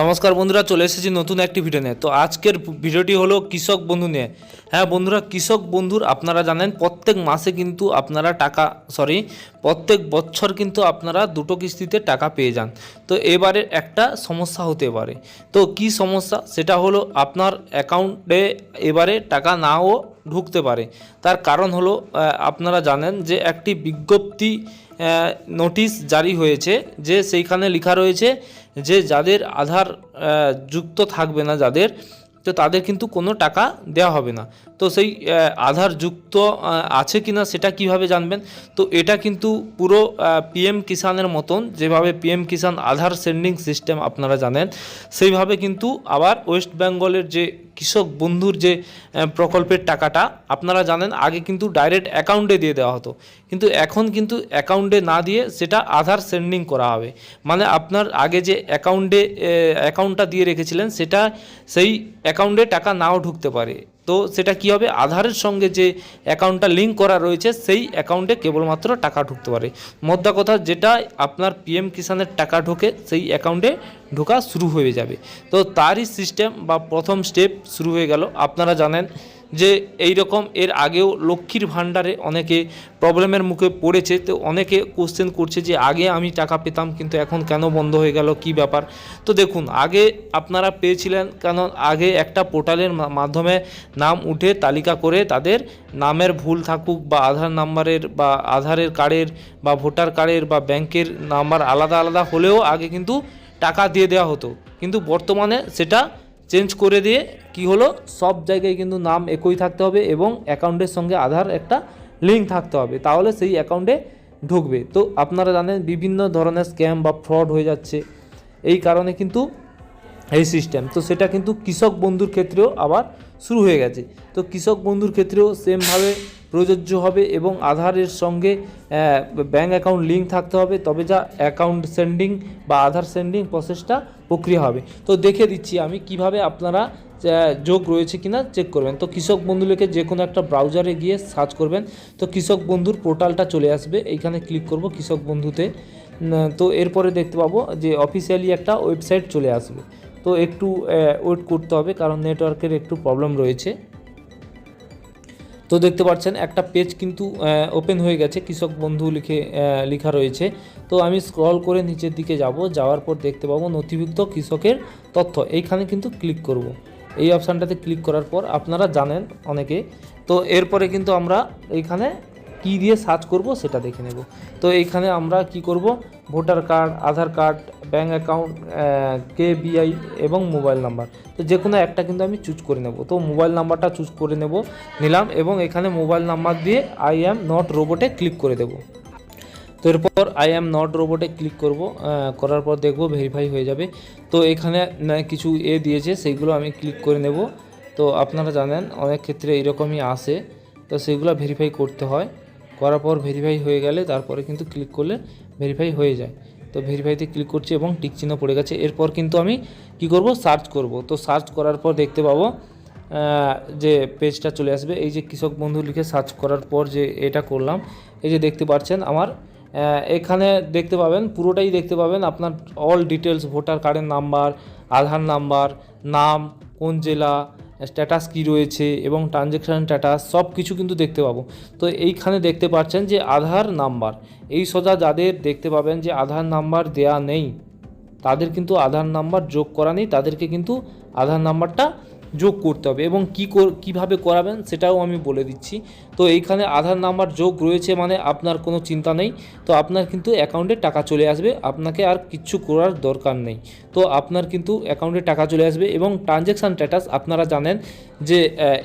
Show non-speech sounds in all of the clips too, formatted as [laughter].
নমস্কার বন্ধুরা, চলে এসেছি নতুন একটি ভিডিও নিয়ে। তো আজকের ভিডিওটি হলো কৃষক বন্ধু নিয়ে। হ্যাঁ বন্ধুরা, কৃষক বন্ধুর আপনারা জানেন, প্রত্যেক মাসে কিন্তু আপনারা টাকা সরি প্রত্যেক বছর কিন্তু আপনারা দুটো কিস্তিতে টাকা পেয়ে যান। তো এবারে একটা সমস্যা হতে পারে। তো কি সমস্যা? সেটা হলো আপনার অ্যাকাউন্টে এবারে টাকা নাও ঢুকতে পারে। তার কারণ হলো আপনারা জানেন যে একটি বিজ্ঞপ্তি নোটিশ জারি হয়েছে যে সেইখানে লেখা রয়েছে যে যাদের আধার যুক্ত থাকবে না যাদের, তো তাদের কিন্তু কোনো টাকা দেওয়া হবে না। তো সেই আধার যুক্ত আছে কি না সেটা কীভাবে জানবেন? তো এটা কিন্তু পুরো পিএম কিষানের মতন যেভাবে PM Kisan Aadhaar sending system আপনারা জানেন, সেইভাবে কিন্তু আবার ওয়েস্ট বেঙ্গলের যে কৃষক বন্ধুর যে প্রকল্পের টাকাটা, আপনারা জানেন আগে কিন্তু ডাইরেক্ট অ্যাকাউন্টে দিয়ে দেওয়া হতো। কিন্তু এখন কিন্তু অ্যাকাউন্টে না দিয়ে সেটা আধার সেন্ডিং করা হবে। মানে আপনার আগে যে অ্যাকাউন্টে অ্যাকাউন্টটা দিয়ে রেখেছিলেন, সেটা সেই অ্যাকাউন্টে টাকা নাও ঢুকতে পারে। তো সেটা কি হবে? আধারের সঙ্গে যে অ্যাকাউন্টটা লিঙ্ক করা রয়েছে, সেই অ্যাকাউন্টে কেবলমাত্র টাকা ঢুকতে পারে। মোদ্দা কথা যেটা, আপনার পিএম কিষানের টাকা ঢোকে, সেই অ্যাকাউন্টে ঢোকা শুরু হয়ে যাবে। তো তারই সিস্টেম বা প্রথম স্টেপ শুরু হয়ে গেল। আপনারা জানেন যে এই রকম এর আগেও লক্ষ্মীর ভাণ্ডারে অনেকে প্রবলেমের মুখে পড়েছে, তো অনেকে কোশ্চেন করছে যে আগে আমি টাকা পেতাম, কিন্তু এখন কেন বন্ধ হয়ে গেল, কি ব্যাপার? তো দেখুন, আগে আপনারা পেয়েছিলেন, কেন আগে একটা পোর্টালের মাধ্যমে নাম উঠে তালিকা করে তাদের নামের ভুল থাকুক বা আধার নাম্বারের বা আধারের কার্ডের বা ভোটার কার্ডের বা ব্যাংকের নাম্বার আলাদা আলাদা হলেও আগে কিন্তু টাকা দিয়ে দেওয়া হতো। কিন্তু বর্তমানে সেটা চেঞ্জ করে দিয়ে কি হলো? সব জায়গায় কিন্তু নাম একই থাকতে হবে এবং অ্যাকাউন্টের সঙ্গে আধার একটা লিঙ্ক থাকতে হবে। তাহলে সেই অ্যাকাউন্টে ঢুকবে। তো আপনারা জানেন বিভিন্ন ধরনের স্ক্যাম বা ফ্রড হয়ে যাচ্ছে। এই কারণে কিন্তু এই সিস্টেম। তো সেটা কিন্তু কৃষক বন্ধুর ক্ষেত্রেও আবার শুরু হয়ে গেছে। তো কৃষক বন্ধুর ক্ষেত্রেও সেমভাবে প্রযোজ্য হবে এবং আধারের সঙ্গে ব্যাঙ্ক অ্যাকাউন্ট লিঙ্ক থাকতে হবে। তবে যা অ্যাকাউন্ট সেন্ডিং বা আধার সেন্ডিং প্রসেসটা প্রক্রিয়া হবে। তো দেখে দিচ্ছি আমি কীভাবে আপনারা যোগ রয়েছে কিনা চেক করবেন। তো কৃষক বন্ধু লিখে যে কোনো একটা ব্রাউজারে গিয়ে সার্চ করবেন। তো কৃষক বন্ধুর পোর্টালটা চলে আসবে। এইখানে ক্লিক করব কৃষক বন্ধুতে। তো এরপরে দেখতে পাবো যে অফিসিয়ালি একটা ওয়েবসাইট চলে আসবে। তো একটু ওয়েট করতে হবে কারণ নেটওয়ার্কের একটু প্রবলেম রয়েছে। তো দেখতে পাচ্ছেন, একটা পেজ কিন্তু ওপেন হয়ে গেছে, কৃষক বন্ধু লিখে লেখা রয়েছে। তো আমি স্ক্রল করে নিচের দিকে যাব, যাওয়ার পর দেখতে পাবো নথিভুক্ত কৃষকের তথ্য। এইখানে কিন্তু ক্লিক করব। এই অপশানটাতে ক্লিক করার পর আপনারা জানেন অনেকে। তো এরপরে কিন্তু আমরা এইখানে কি দিয়ে সার্চ করব সেটা দেখে নেব। তো এইখানে আমরা কি করব? Voter card Aadhaar card bank account কে বিআই এবং মোবাইল নাম্বার তো যে কোনো একটা কিন্তু আমি চুজ করে নেব। তো মোবাইল নাম্বারটা চুজ করে নেব, নিলাম এবং এখানে মোবাইল নাম্বার দিয়ে আই অ্যাম নট রোবটে ক্লিক করে দেব। তো এরপর আই অ্যাম নট রোবটে ক্লিক করব করার পর দেখব ভেরিফাই হয়ে যাবে। তো এখানে কিছু এ দিয়েছে সেইগুলো আমি ক্লিক করে নেব। তো আপনারা জানেন, অনেক ক্ষেত্রে এরকমই আসে। তো সেগুলো ভেরিফাই করতে হয়। করার পর ভেরিফাই হয়ে গেলে, তারপরে কিন্তু ক্লিক করলে ভেরিফাই হয়ে যায়। তো ভেরিফাইতে ক্লিক করছি এবং টিক চিহ্ন পড়ে গেছে। এরপর কিন্তু আমি কি করব? সার্চ করব। তো সার্চ করার পর দেখতে পাবো যে পেজটা চলে আসবে। এই যে কৃষক বন্ধু লিখে সার্চ করার পর যে এটা করলাম, এই যে দেখতে পাচ্ছেন আমার এখানে দেখতে পাবেন, পুরোটাই দেখতে পাবেন আপনার অল ডিটেলস ভোটার কার্ডের নাম্বার আধার নাম্বার নাম, কোন জেলা স্ট্যাটাস কি রয়েছে এবং ট্রানজ্যাকশান স্ট্যাটাস সব কিছু কিন্তু দেখতে পাবো। তো এইখানে দেখতে পাচ্ছেন যে আধার নাম্বার। এই সোজা যাদের দেখতে পাবেন যে আধার নাম্বার দেয়া নেই, তাদের কিন্তু আধার নাম্বার যোগ করা নেই, তাদেরকে কিন্তু আধার নাম্বারটা যোগ করতে হবে এবং কী কীভাবে করাবেন সেটাও আমি বলে দিচ্ছি। তো এইখানে আধার নাম্বার যোগ রয়েছে মানে আপনার কোনো চিন্তা নেই। তো আপনার কিন্তু অ্যাকাউন্টে টাকা চলে আসবে, আপনাকে আর কিচ্ছু করার দরকার নেই। তো আপনার কিন্তু অ্যাকাউন্টে টাকা চলে আসবে এবং ট্রানজ্যাকশান স্ট্যাটাস আপনারা জানেন যে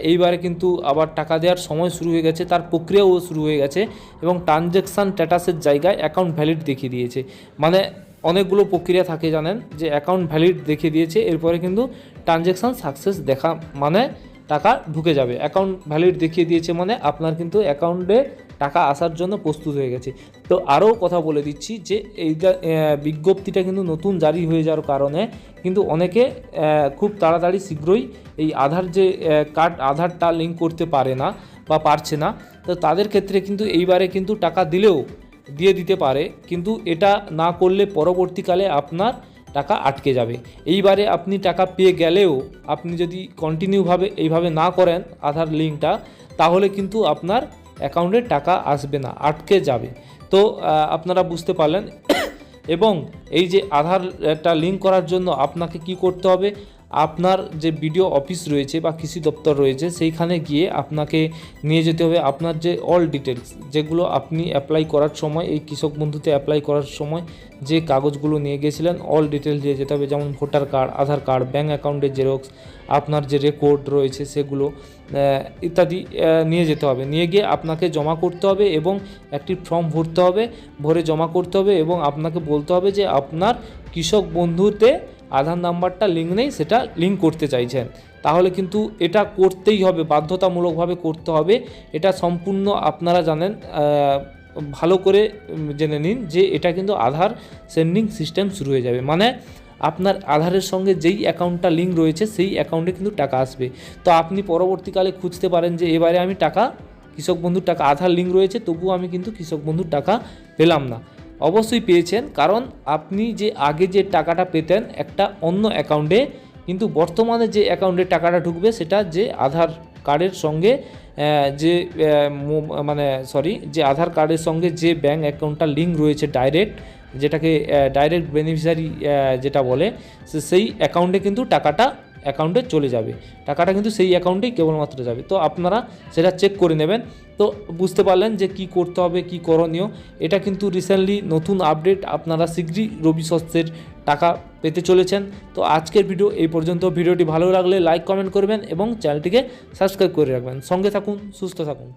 এইবারে কিন্তু আবার টাকা দেওয়ার সময় শুরু হয়ে গেছে, তার প্রক্রিয়াও শুরু হয়ে গেছে এবং ট্রানজ্যাকশান স্ট্যাটাসের জায়গায় অ্যাকাউন্ট ভ্যালিড দেখিয়ে দিয়েছে। মানে অনেকগুলো প্রক্রিয়া থাকে জানেন, যে অ্যাকাউন্ট ভ্যালিড দেখিয়ে দিয়েছে, এরপরে কিন্তু ট্রানজ্যাকশান সাকসেস দেখা মানে টাকা ঢুকে যাবে। অ্যাকাউন্ট ভ্যালিড দেখিয়ে দিয়েছে মানে আপনার কিন্তু অ্যাকাউন্টে টাকা আসার জন্য প্রস্তুত হয়ে গেছে। তো আরও কথা বলে দিচ্ছি যে এই বিজ্ঞপ্তিটা কিন্তু নতুন জারি হয়ে যাওয়ার কারণে কিন্তু অনেকে খুব তাড়াতাড়ি শীঘ্রই এই আধার যে কার্ড আধারটা লিঙ্ক করতে পারে না বা পারছে না। তো তাদের ক্ষেত্রে কিন্তু এইবারে কিন্তু টাকা দিলেও দিয়ে দিতে পারে, কিন্তু এটা না করলে পরবর্তীকালে আপনার টাকা আটকে যাবে। এইবারে আপনি টাকা পেয়ে গেলেও আপনি যদি কন্টিনিউভাবে এইভাবে না করেন আধার লিঙ্কটা, তাহলে কিন্তু আপনার অ্যাকাউন্টে টাকা আসবে না, আটকে যাবে। তো আপনারা বুঝতে পারলেন। [coughs] এবং এই যে আধার একটা লিঙ্ক করার জন্য আপনাকে কি করতে হবে? আপনার যে বিডিও অফিস রয়েছে বা কৃষি দপ্তর রয়েছে, সেইখানে গিয়ে আপনাকে নিয়ে যেতে হবে। আপনার যে অল ডিটেলস যেগুলো আপনি অ্যাপ্লাই করার সময়, এই কৃষক বন্ধুতে অ্যাপ্লাই করার সময় যে কাগজগুলো নিয়ে গেছিলেন অল ডিটেলস দিয়ে যেতে হবে। যেমন voter card Aadhaar card bank অ্যাকাউন্টের জেরক্স আপনার যে রেকর্ড রয়েছে সেগুলো ইত্যাদি নিয়ে যেতে হবে। নিয়ে গিয়ে আপনাকে জমা করতে হবে এবং একটি ফর্ম ভরতে হবে। ভরে জমা করতে হবে এবং আপনাকে বলতে হবে যে আপনার কৃষক বন্ধুতে আধার নাম্বারটা লিঙ্ক নেই, সেটা লিঙ্ক করতে চাইছেন। তাহলে কিন্তু এটা করতেই হবে, বাধ্যতামূলকভাবে করতে হবে। এটা সম্পূর্ণ আপনারা জানেন ভালো করে জেনে নিন যে এটা কিন্তু আধার সেন্ডিং সিস্টেম শুরু হয়ে যাবে। মানে আপনার আধারের সঙ্গে যেই অ্যাকাউন্টটা লিঙ্ক রয়েছে, সেই অ্যাকাউন্টে কিন্তু টাকা আসবে। তো আপনি পরবর্তীকালে খুঁজতে পারেন যে এবারে আমি টাকা, কৃষক বন্ধুর টাকা, আধার লিঙ্ক রয়েছে, তবুও আমি কিন্তু কৃষক বন্ধুর টাকা পেলাম না। অবশ্যই পেয়েছেন, কারণ আপনি যে আগে যে টাকাটা পেতেন একটা অন্য অ্যাকাউন্টে কিন্তু বর্তমানে যে অ্যাকাউন্টে টাকাটা ঢুকবে সেটা যে আধার কার্ডের সঙ্গে যে মানে সরি যে আধার কার্ডের সঙ্গে যে ব্যাঙ্ক অ্যাকাউন্টটা লিঙ্ক রয়েছে ডাইরেক্ট যেটাকে ডাইরেক্ট বেনিফিশিয়ারি যেটা বলে সেই অ্যাকাউন্টে কিন্তু টাকাটা অ্যাকাউন্টে চলে যাবে। টাকাটা কিন্তু সেই অ্যাকাউন্টেই কেবলমাত্র যাবে। তো আপনারা সেটা চেক করে নেবেন। তো বুঝতে পারলেন যে কি করতে হবে, কি করণীয়। এটা কিন্তু রিসেন্টলি নতুন আপডেট আপনারা শীঘ্রই রবি শস্যের টাকা পেতে চলেছেন। তো আজকের ভিডিও এই পর্যন্ত। ভিডিওটি ভালো লাগলে লাইক কমেন্ট করবেন এবং চ্যানেলটিকে সাবস্ক্রাইব করে রাখবেন। সঙ্গে থাকুন, সুস্থ থাকুন।